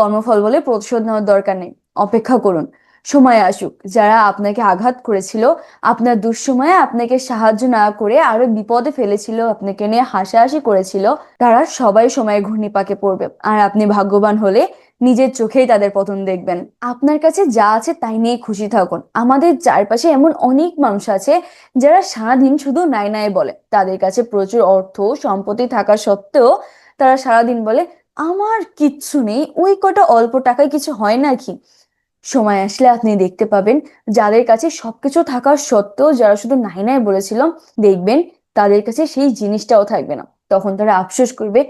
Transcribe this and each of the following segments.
কর্মফল বলে প্রতিশোধ নেওয়ার দরকার নেই। অপেক্ষা করুন। সময় আসুক। যারা আপনাকে আঘাত করেছিল, আপনার দুঃসময়ে আপনাকে সাহায্য না করে আরও বিপদে ফেলেছিল, আপনাকে নিয়ে হাসাহাসি করেছিল, তারা সবাই সময় ঘূর্ণিপাকে পড়বে। আর আপনি ভাগ্যবান হলে নিজের চোখেই তাদের পতন দেখবেন। আপনার কাছে যা আছে তাই নিয়ে খুশি থাকুন। আমাদের চারপাশে এমন অনেক মানুষ আছে যারা সারাদিন শুধু নাই নাই বলে। তাদের কাছে প্রচুর অর্থ সম্পত্তি থাকা সত্ত্বেও তারা সারাদিন বলে আমার কিচ্ছু নেই। ওই কটা অল্প টাকায় কিছু হয় নাকি? সময় আসলে আপনি দেখতে পাবেন। যাদের কাছে সবকিছু থাকা সত্ত্বেও যারা শুধু নাই নাই বলেছিল, দেখবেন তাদের কাছে সেই জিনিসটাও থাকবে না। তখন তারা আফসোস করবে,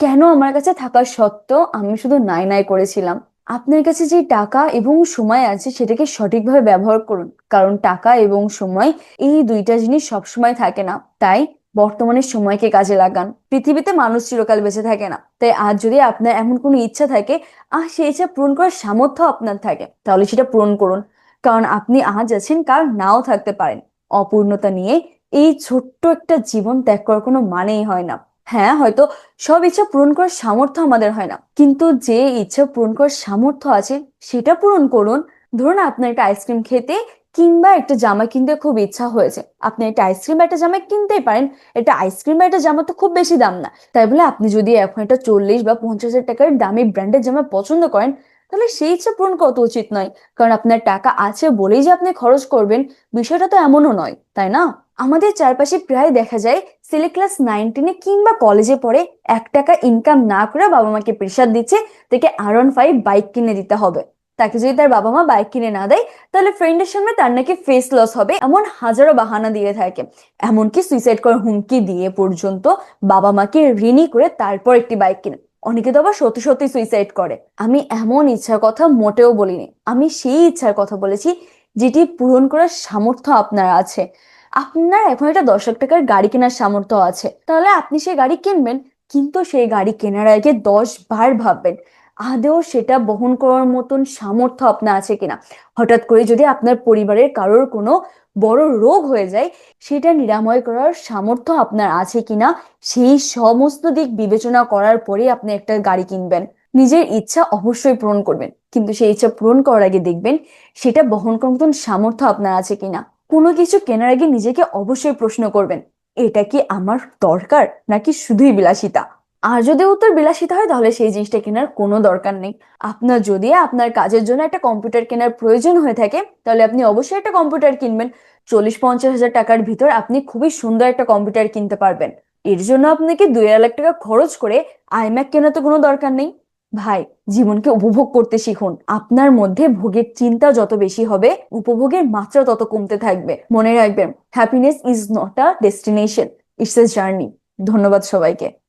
কেন আমার কাছে থাকা সত্ত্বেও আমি শুধু নাই নাই করেছিলাম? আপনার কাছে যে টাকা এবং সময় আছে সেটাকে সঠিকভাবে ব্যবহার করুন। কারণ টাকা এবং সময় এই দুইটা জিনিস সবসময় থাকে না। তাই বর্তমানের সময়কে কাজে লাগান। পৃথিবীতে মানুষ চিরকাল বেঁচে থাকে না। তাই আজ যদি আপনার এমন কোনো ইচ্ছা থাকে আর সেই ইচ্ছা পূরণ করার সামর্থ্য আপনার থাকে, তাহলে সেটা পূরণ করুন। কারণ আপনি আজ আছেন, কাল নাও থাকতে পারেন। অপূর্ণতা নিয়ে এই ছোট্ট একটা জীবন ত্যাগ করার কোনো মানেই হয় না। হ্যাঁ হয়তো সব ইচ্ছা পূরণ করার সামর্থ্য আমাদের হয় না। কিন্তু যে ইচ্ছা পূরণ করার সামর্থ্য আছে, সেটা পূরণ করুন। ধরুন আপনার একটা আইসক্রিম খেতে কিংবা একটা জামা কিনতে খুব ইচ্ছা হয়েছে। আপনি একটা আইসক্রিম বা একটা জামা কিনতেই পারেন। একটা আইসক্রিম বা একটা জামা তো খুব বেশি দাম না। তাই বলে আপনি যদি এখন একটা চল্লিশ বা পঞ্চাশ হাজার টাকার দামি ব্র্যান্ডের জামা পছন্দ করেন, তাহলে সেই ইচ্ছা পূরণ কত উচিত নয়। কারণ আপনার টাকা আছে বলেই যে আপনি খরচ করবেন, বিষয়টা তো এমনও নয়, তাই না? আমাদের চারপাশে প্রায় দেখা যায় ছেলে ক্লাস নাইনটিনে কিংবা কলেজে পড়ে এক টাকা ইনকাম না করে বাবা মাকে প্রেশার দিচ্ছে, তাকে আর ওয়ান ফাইভ বাইক কিনে দিতে হবে। তাকে যদি তার বাবা মা বাইক কিনে না দেয়, তাহলে ফ্রেন্ডের সামনে তার নাকি ফেস লস হবে এমন হাজারো বাহানা দিয়ে থাকে। এমনকি সুইসাইড করার হুমকি দিয়ে পর্যন্ত বাবা মাকে ঋণী করে তারপর একটি বাইক কিনে। অনেকে তো আবার সত্যি সত্যি সুইসাইড করে। আমি এমন ইচ্ছার কথা মোটেও বলিনি। আমি সেই ইচ্ছার কথা বলেছি যেটি পূরণ করার সামর্থ্য আপনার আছে। আপনার এখন একটা দশ লাখ টাকার গাড়ি কেনার সামর্থ্য আছে। তাহলে আপনি সেই গাড়ি কিনবেন, কিন্তু সেই গাড়ি কেনার আগে দশ বার ভাববেন আদৌ সেটা বহন করার মতন সামর্থ্য আপনার আছে কিনা? হঠাৎ করে যদি আপনার পরিবারের কারোর কোনো বড় রোগ হয়ে যায়, সেটা নিরাময় করার সামর্থ্য আপনার আছে কিনা, সেই সমস্ত দিক বিবেচনা করার পরে আপনি একটা গাড়ি কিনবেন। নিজের ইচ্ছা অবশ্যই পূরণ করবেন, কিন্তু সেই ইচ্ছা পূরণ করার আগে দেখবেন সেটা বহন করার মতন সামর্থ্য আপনার আছে কিনা। কোনো কিছু কেনার আগে নিজেকে অবশ্যই প্রশ্ন করবেন, এটা কি আমার দরকার নাকি শুধুই বিলাসিতা? আর যদি উত্তর বিলাসিতা হয়, তাহলে সেই জিনিসটা কেনার কোনো দরকার নেই। আপনার যদি আপনার কাজের জন্য একটা কম্পিউটার কেনার প্রয়োজন হয়ে থাকে, তাহলে আপনি অবশ্যই একটা কম্পিউটার কিনবেন। চল্লিশ পঞ্চাশ হাজার টাকার ভিতর আপনি খুবই সুন্দর একটা কম্পিউটার কিনতে পারবেন। এর জন্য আপনাকে দুই লাখ টাকা খরচ করে আইম্যাক কেনার তো কোনো দরকার নেই। ভাই, জীবনকে উপভোগ করতে শিখুন। আপনার মধ্যে ভোগের চিন্তা যত বেশি হবে, উপভোগের মাত্রা তত কমতে থাকবে। মনে রাখবেন happiness is not a destination it's a journey ধন্যবাদ সবাইকে।